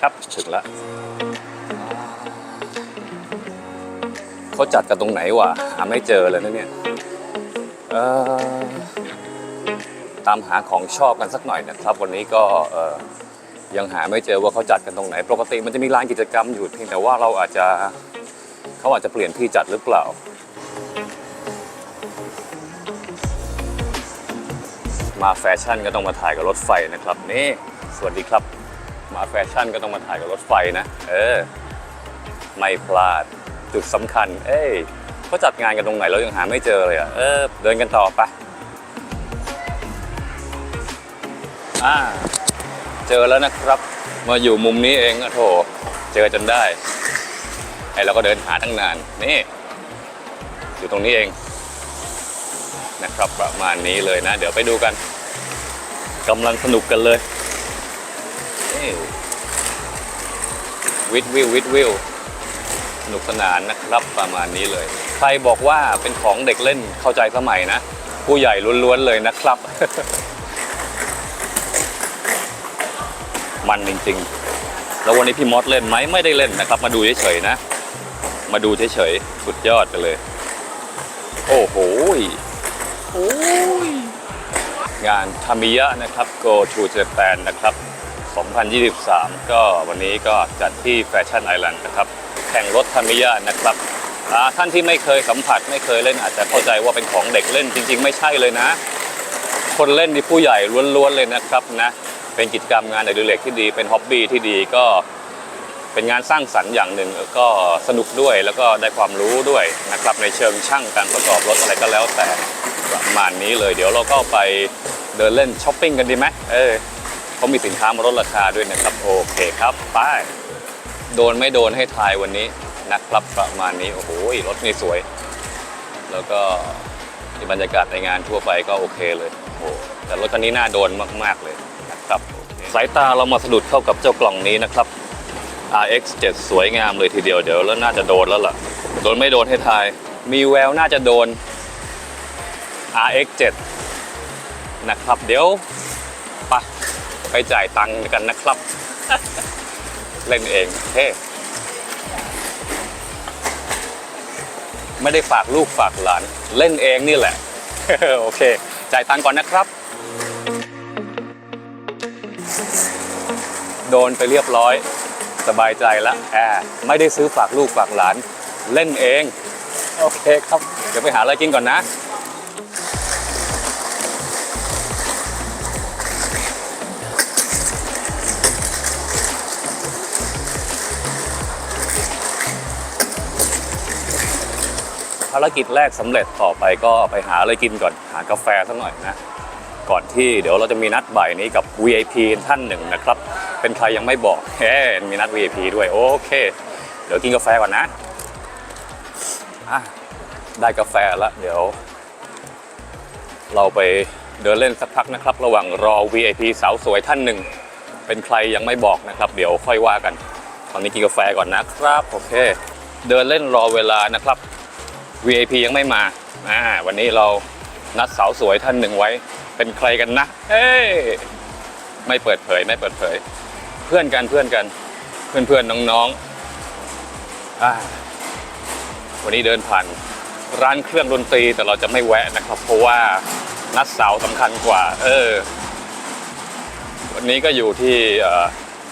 ครับ ถึงแล้วเขาจัดกันตรงไหนวะหาไม่เจอเลยนะเนี่ยเออตามหาของชอบกันสักหน่อยนะครับ วันนี้ก็เออยังหาไม่เจอว่าเขาจัดกันตรงไหน ปกติมันจะมีลานกิจกรรมอยู่เพียงแต่ว่าเราอาจจะเขาอาจจะเปลี่ยนที่จัดหรือเปล่ามาแฟชั่นก็ต้องมาถ่ายกับรถไฟนะครับ นี่ สวัสดีครับ มาแฟชั่นก็ต้องมาถ่ายกับรถไฟนะ เออ ไม่พลาดจุดสำคัญ เอ้ยเขาจัดงานกันตรงไหนเรายังหาไม่เจอเลยอะ เออ เดินกันต่อไปอ่า เจอแล้วนะครับ มาอยู่มุมนี้เองอะโถ เจอจนได้ ไอเราก็เดินหาตั้งนาน นี่ อยู่ตรงนี้เอง นะครับประมาณนี้เลยนะ เดี๋ยวไปดูกันกำลังสนุกกันเลย วิดวิววิดวิวสนุกสนานนะครับประมาณนี้เลย ใครบอกว่าเป็นของเด็กเล่นเข้าใจสมัยนะ ผู้ใหญ่ล้วนๆเลยนะครับ มันจริงๆ แล้ววันนี้พี่มอสเล่นไหมไม่ได้เล่นนะครับ มาดูเฉยๆนะ มาดูเฉยๆสุดยอดไปเลย โอ้โหโอ้ยงานทามิยะนะครับ Go to Japan นะครับ 2023 ก็วันนี้ก็จัดที่แฟชั่นไอแลนด์นะครับ แข่งรถทามิยะนะครับท่านที่ไม่เคยสัมผัสไม่เคยเล่นอาจจะเข้าใจว่าเป็นของเด็กเล่นจริง ๆ ไม่ใช่เลยนะ คนเล่นนี่ผู้ใหญ่ล้วนๆเลยนะครับนะเป็นกิจกรรมงานอดิเรกที่ดีเป็นฮ็อบบี้ที่ดีก็เป็นงานสร้างสรรค์อย่างหนึ่งแล้วก็สนุกด้วยแล้วก็ได้ความรู้ด้วยนะครับในเชิงช่างการประกอบรถอะไรก็แล้วแต่ประมาณนี้เลย เดี๋ยวเราก็ไปเดินเล่นช้อปปิ้งกันดีไหมเออ เขามีสินค้ามาลดราคาด้วยนะครับ โอเคครับไปโดนไม่โดนให้ทายวันนี้นะครับประมาณนี้ โอ้โหรถนี่สวย แล้วก็บรรยากาศในงานทั่วไปก็โอเคเลยโอ้โหแต่รถคันนี้น่าโดนมากๆเลยนะครับสายตาเรามาสะดุดเข้ากับเจ้ากล่องนี้นะครับ RX 7สวยงามเลยทีเดียวเดี๋ยวแล้วน่าจะโดนแล้วล่ะ โดนไม่โดนให้ทาย มีแววน่าจะโดน RX 7นะครับ เดี๋ยว ไปจ่ายตังค์กันนะครับ เล่นเองเฮ้ไม่ได้ฝากลูกฝากหลาน เล่นเองนี่แหละ โอเค จ่ายตังค์ก่อนนะครับ โดนไปเรียบร้อย สบายใจแล้วแอบไม่ได้ซื้อฝากลูกฝากหลาน เล่นเอง โอเคครับ เดี๋ยวไปหาอะไรกินก่อนนะ ภารกิจแรกสำเร็จต่อไปก็ไปหาอะไรกินก่อนหากาแฟสักหน่อยนะ ก่อนที่เดี๋ยวเราจะมีนัดบ่ายนี้กับ VIP ท่านหนึ่งนะครับ เป็นใครยังไม่บอกเฮ้มีนัด VIP ด้วยโอเค เดี๋ยวกินกาแฟก่อนนะอะได้กาแฟแล้วเดี๋ยว เราไปเดินเล่นสักพักนะครับ ระหว่างรอ VIP สาวสวยท่านหนึ่ง เป็นใครยังไม่บอกนะครับ เดี๋ยวค่อยว่ากัน ตอนนี้กินกาแฟก่อนนะครับ โอเค เดินเล่นรอเวลานะครับ VIP ยังไม่มาอ่าวันนี้เรานัดสาวสวยท่านหนึ่งไว้ เป็นใครกันนะ เอ้ยไม่เปิดเผยไม่เปิดเผย เพื่อนกันเพื่อนกัน เพื่อนเพื่อนน้องๆอ่าวันนี้เดินผ่านร้านเครื่องดนตรีแต่เราจะไม่แวะนะครับ เพราะว่านัดสาวสำคัญกว่า เออ วันนี้ก็อยู่ที่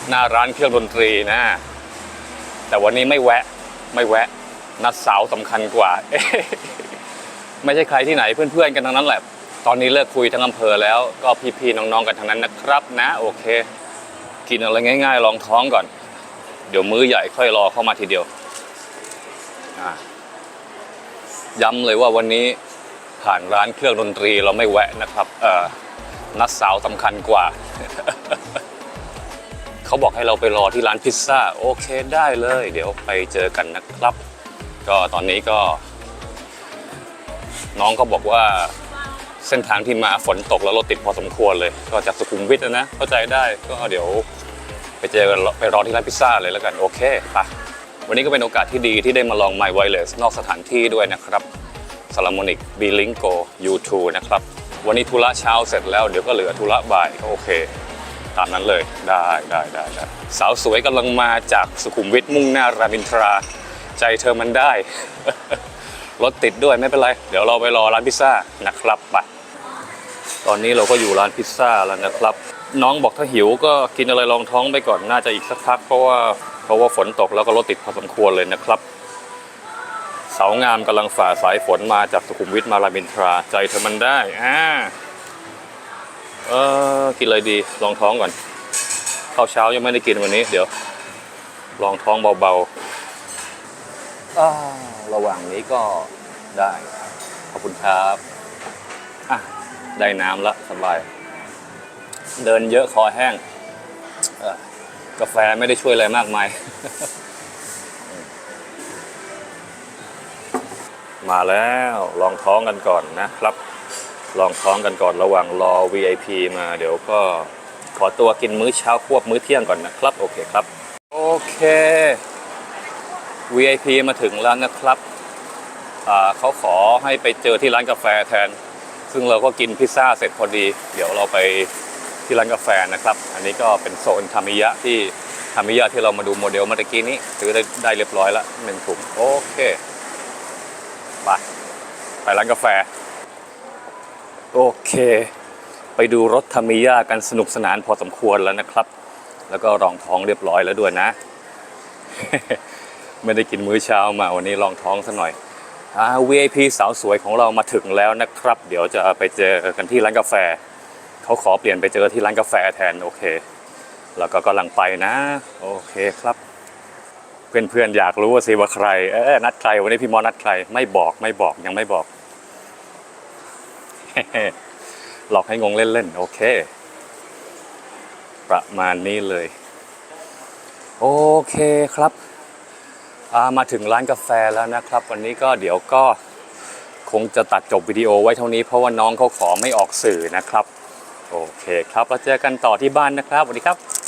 หน้าร้านเครื่องดนตรีนะ แต่วันนี้ไม่แวะไม่แวะ นัดสาวสำคัญกว่า ไม่ใช่ใครที่ไหนเพื่อนๆกันทั้งนั้นแหละ ตอนนี้เลิกคุยทั้งอำเภอแล้วก็พี่ๆน้องๆกันทั้งนั้นนะครับนะโอเค กินอะไรง่ายๆลองท้องก่อน เดี๋ยวมื้อใหญ่ค่อยรอเข้ามาทีเดียวย้ำเลยว่าวันนี้ผ่านร้านเครื่องดนตรีเราไม่แวะนะครับเออนัดสาวสำคัญกว่า เขาบอกให้เราไปรอที่ร้านพิซซ่า โอเคได้เลย เดี๋ยวไปเจอกันนะครับ ก็ตอนนี้ก็ น้องก็บอกว่าเส้นทางที่มาฝนตกแล้วรถติดพอสมควรเลย ก็จากสุขุมวิทนะ เข้าใจได้ก็เดี๋ยวไปเจอกันไปรอที่ร้านพิซซ่าเลยแล้วกันโอเคไปะวันนี้ก็เป็นโอกาสที่ดีที่ได้มาลอง My Wireless นอกสถานที่ด้วยนะครับ s a l a m o n i c b l i n k o U2 นะครับ วันนี้ธุระเช้าเสร็จแล้วเดี๋ยวก็เหลือธุระบ่ายก็โอเค ตามนั้นเลยได้ได้ได้สาวสวยกำลังมาจากสุขุมวิทมุ่งหน้ารามินทรา ใจเธอมันได้ รถติดด้วยไม่เป็นไร เดี๋ยวเราไปรอร้านพิซซ่านะครับไปตอนนี้เราก็อยู่ร้านพิซซ่าแล้วนะครับ น้องบอกถ้าหิวก็กินอะไรรองท้องไปก่อนน่าจะอีกสักพัก เพราะว่าเพราะว่าฝนตกแล้วก็รถติดพอสมควรเลยนะครับ เสางามกำลังฝ่าสายฝนมาจากสุขุมวิทมารามินทราใจเธอมันได้อ่าเออกินอะไรดีลองท้องก่อนข้าวเช้ายังไม่ได้กินวันนี้ เดี๋ยว ลองท้องเบาๆ อ่าระหว่างนี้ก็ได้ ขอบคุณครับอะได้น้ำละสบาย เดินเยอะคอแห้งเออกาแฟไม่ได้ช่วยอะไรมากมาย มาแล้วลองท้องกันก่อนนะครับลองท้องกันก่อนระหว่างรอ VIP มาเดี๋ยวก็ขอตัวกินมื้อเช้าควบมื้อเที่ยงก่อนนะครับ โอเคครับ โอเค VIP มาถึงแล้วนะครับเขาขอให้ไปเจอที่ร้านกาแฟแทน ซึ่งเราก็กินพิซซ่าเสร็จพอดี เดี๋ยวเราไปที่ร้านกาแฟนะครับ อันนี้ก็เป็นโซนทามิยะที่ทามิยะที่เรามาดูโมเดลเมื่อตะกี้นี้ซื้อได้ได้เรียบร้อยล้วหนึ่งถุงโอเคไปไปร้านกาแฟ โอเค ไปดูรถทามิยากันสนุกสนานพอสมควรแล้วนะครับ แล้วก็รองท้องเรียบร้อยแล้วด้วยนะ ไม่ได้กินมื้อเช้ามาวันนี้รองท้องซะหน่อยอ่า VIP สาวสวยของเรามาถึงแล้วนะครับ เดี๋ยวจะไปเจอกันที่ร้านกาแฟ เขาขอเปลี่ยนไปเจอที่ร้านกาแฟแทนโอเค แล้วก็กำลังไปนะ โอเคครับ เพื่อนๆอยากรู้ว่าสิว่าใครเออนัดใครวันนี้พี่มอนัดใครไม่บอกไม่บอกยังไม่บอกหลอกให้งงเล่นๆ โอเค ประมาณนี้เลย โอเคครับ มาถึงร้านกาแฟแล้วนะครับ วันนี้ก็เดี๋ยวก็คงจะตัดจบวิดีโอไว้เท่านี้เพราะว่าน้องเขาขอไม่ออกสื่อนะครับ โอเคครับแล้วเจอกันต่อที่บ้านนะครับสวัสดีครับ